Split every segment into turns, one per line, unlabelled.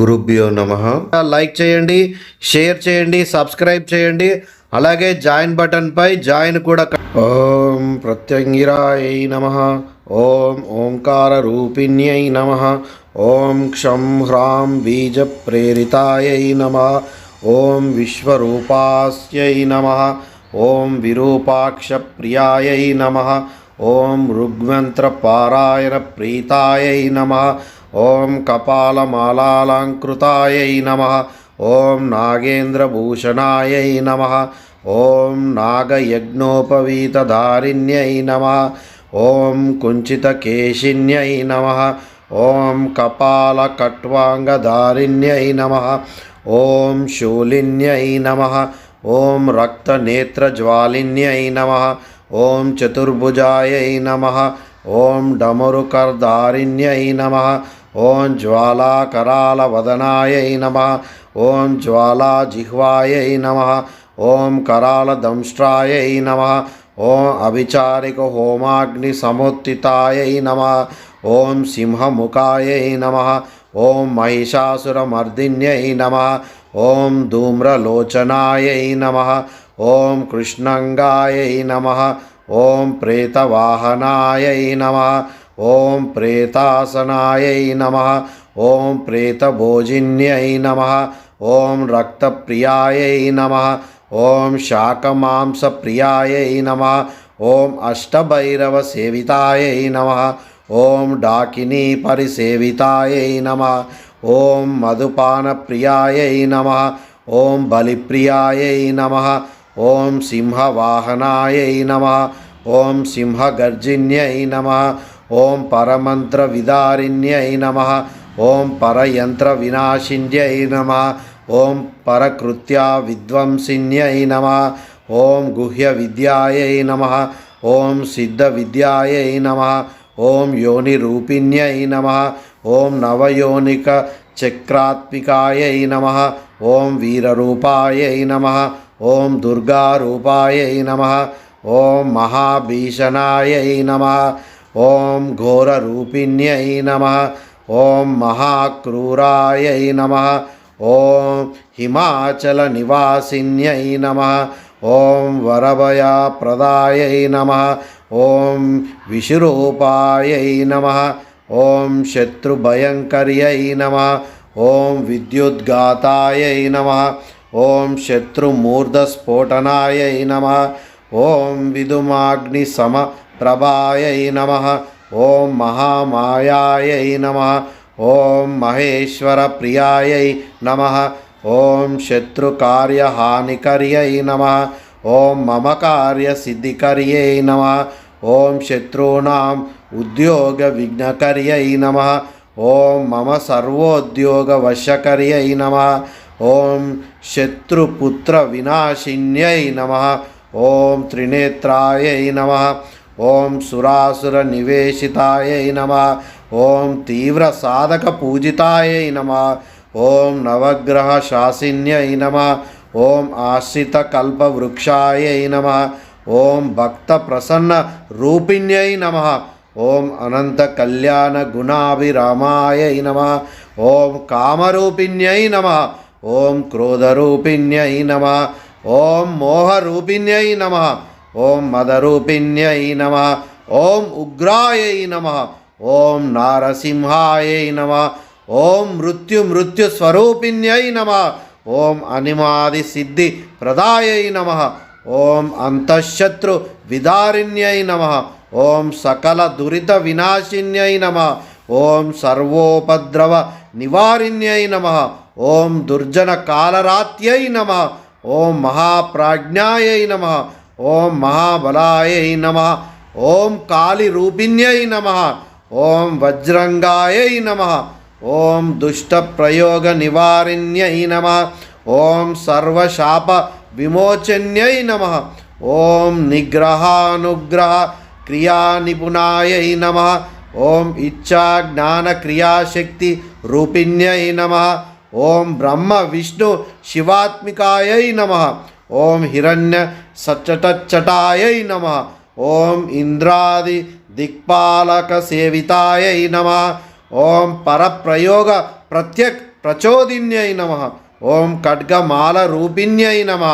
గురుభ్యో నమ. లైక్ చేయండి షేర్ చేయండి సబ్స్క్రైబ్ చేయండి. అలాగే జాయిన్ బటన్ పై జాయిన్ కూడా ఓం ప్రత్యంగిరాయ నమ. ఓం ఓంకార రూపిణ్యై నమ. ఓం క్షం హ్రాం బీజ ప్రేరితాయ నమ. ఓం విశ్వరూపాస్యై నమ. ఓం విరూపాక్ష ప్రియాయ నమ. ఓం ఋగ్మంత్రపారాయణ ప్రీతాయై నమ. ఓం కపాలమాలాలంకృతాయై నమ. ఓం నాగేంద్రభూషణాయై నమ. ఓం నాగయజ్ఞోపవీతధారిణ్యై నమ. ఓం కుంచితకేశిన్యై నమ. ఓం కపాలకట్వాంగధారిణ్యై నమ. ఓం శూలిన్యై నమ. ఓం రక్తనేత్రజ్వాలిన్యై నమ. ఓం చతుర్భుజాయై నమ. ఓం డమరుకర్దారిణ్యై నమ. ఓం జ్వాలాకరాలవదనాయై నమ. ఓం జ్వాలాజిహ్వాయై నమ. ఓం కరాలదంష్ట్రాయై నమ. ఓం అభిచారిక హోమాగ్ని సముత్తితాయై నమ. ఓం సింహముఖాయై నమ. ఓం మహిషాసురమర్దిన్యై నమ. ఓం ధూమ్రలోచనాయై నమ. ఓం కృష్ణంగాయై నమ. ఓం ప్రేతవాహనాయై నమ. ఓం ప్రేతాసనాయై నమ ఓం ప్రేతభోజిన్యై నమ ఓం రక్తప్రియాయై నమ ఓం శాకమాంసప్రియాయై నమ ఓం అష్టభైరవ సేవితాయై నమ ఓం డాకినీ పరిసేవితాయై నమ ఓం మధుపానప్రియాయై నమ ఓం బలిప్రియాయై నమ ఓం సింహవాహనాయై నమ ఓం సింహగర్జిన్యై నమ ఓం పరమంత్ర విదారిణ్యై నమ. ఓం పరయంత్ర వినాశిన్యై నమ. ఓం పరకృత్యా విద్వంసిన్యై నమ. ఓం గుహ్య విద్యాయై నమ. ఓం సిద్ధ విద్యాయై నమ. ఓం యోనిరూపిణ్యై నమ. ఓం నవయోనిక చక్రాత్మికాయై నమ. ఓం వీరరూపాయై నమ. ఓం దుర్గారూపాయై నమ. ఓం మహాభీషణాయై నమ. ఓం ఘోరరూపిణ్యై నమ ఓం మహాక్రూరాయై నమ ఓం హిమాచల నివాసిన్యై నమ ఓం వరభయప్రదాయై నమ ఓం విషురూపాయై నమ ఓం శత్రుభయంకర్యై నమ ఓం విద్యుద్ఘాతాయై నమ ఓం శత్రుమూర్ధస్ఫోటనాయై నమ ఓం విదుమాగ్ని సమ ప్రభాయై నమ. ఓం మహామాయాయై నమ. ఓం మహేశ్వర ప్రియాయై నమ. ఓం శత్రుకార్యహానికర్యై నమ. ఓం మమ కార్యసిద్ధికర్యై నమ. ఓం శత్రూణాం ఉద్యోగ విఘ్నకర్యై నమ. ఓం మమ సర్వోద్యోగవశకర్యై నమ. ఓం శత్రుపుత్ర వినాశిన్యై నమ. ఓం త్రినేత్రాయై నమ. ఓం సురాసుర నివేశితాయై నమ ఓం తీవ్ర సాధక పూజితాయై నమ ఓం నవగ్రహ శాసిన్యై నమ ఓం ఆశ్రిత కల్పవృక్షాయై నమ ఓం భక్త ప్రసన్న రూపిణ్యై నమ ఓం అనంత కళ్యాణ గుణాభిరామాయై నమ ఓం కామరూపిణ్యై నమ ఓం క్రోధరూపిణ్యై నమ ఓం మోహరూపిణ్యై నమ ఓం మదరూపిణ్యై నమ ఓం ఉగ్రాయై నమ ఓం నారసింహాయై నమ ఓం మృత్యు మృత్యు స్వరూపిణ్యై నమ ఓం అనిమాది సిద్ధి ప్రదాయై నమ ఓం అంతఃశత్రు విదారిణ్యై నమ ఓం సకల దురిత వినాశిన్యై నమ ఓం సర్వోపద్రవ నివారిణ్యై నమ ఓం దుర్జన కాలరాత్యై నమ ఓం మహాప్రాజ్ఞాయై నమ ఓం మహాబలాయై నమ ఓం కాళిరూపిణ్యై నమ ఓం వజ్రంగాయై నమ ఓం దుష్టప్రయోగ నివారిణ్యై నమ ఓం సర్వశాప విమోచన్యై నమ ఓం నిగ్రహానుగ్రహ క్రియా నిపుణాయై నమ ఓం ఇచ్చా జ్ఞాన క్రియాశక్తి రూపిణ్యై నమ ఓం బ్రహ్మ విష్ణు శివాత్మికాయై నమ ఓం హిరణ్య సచ్చటచ్చటాయై నమ. ఓం ఇంద్రాది దిక్పాలక సేవితాయై నమ. ఓం పరప్రయోగ ప్రత్యక్ ప్రచోదిన్యై నమ. ఓం ఖడ్గమాల రూపిణ్యై నమ.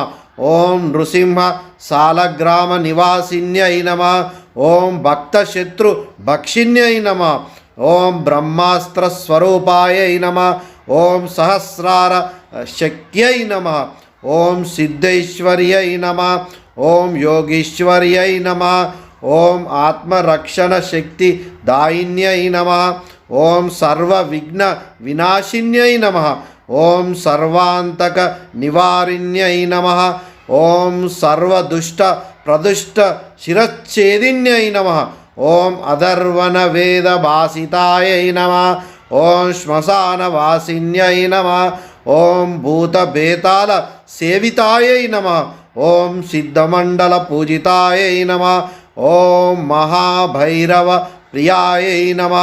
ఓం నృసింహ సాలగ్రామ నివాసిన్యై నమ. ఓం భక్తశత్రు భక్షిణ్యై నమ. ఓం బ్రహ్మాస్త్ర స్వరూపాయై నమ. ఓం సహస్రార శక్యై నమ. ఓం సిద్ధైశ్వర్యై నమ ఓం యోగీశ్వర్యై నమ ఓం ఆత్మరక్షణ శక్తి దాయిన్యై నమ ఓం సర్వ విఘ్న వినాశిన్యై నమ ఓం సర్వాంతక నివారిణ్యై నమ ఓం సర్వదుష్ట ప్రదుష్ట శిరచ్ఛేదిన్యై నమ ఓం అధర్వణ వేద భాసితాయై నమ ఓం శ్మశాన వాసిన్యై నమ ఓం భూత భేతాల సేవితాయై నమ. ఓం సిద్ధమండల పూజితాయై నమ. ఓం మహాభైరవ ప్రియాయై నమ.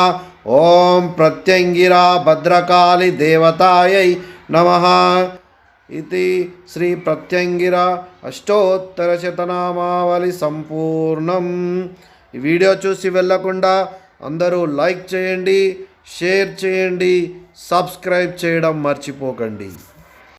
ఓం ప్రత్యంగిరా భద్రకాళి దేవతాయై నమ. ఇది శ్రీ ప్రత్యంగిర అష్టోత్తరశతనామావళి సంపూర్ణం. ఈ వీడియో చూసి వెళ్ళకుండా అందరూ లైక్ చేయండి షేర్ చేయండి సబ్స్క్రైబ్ చేయడం మర్చిపోకండి.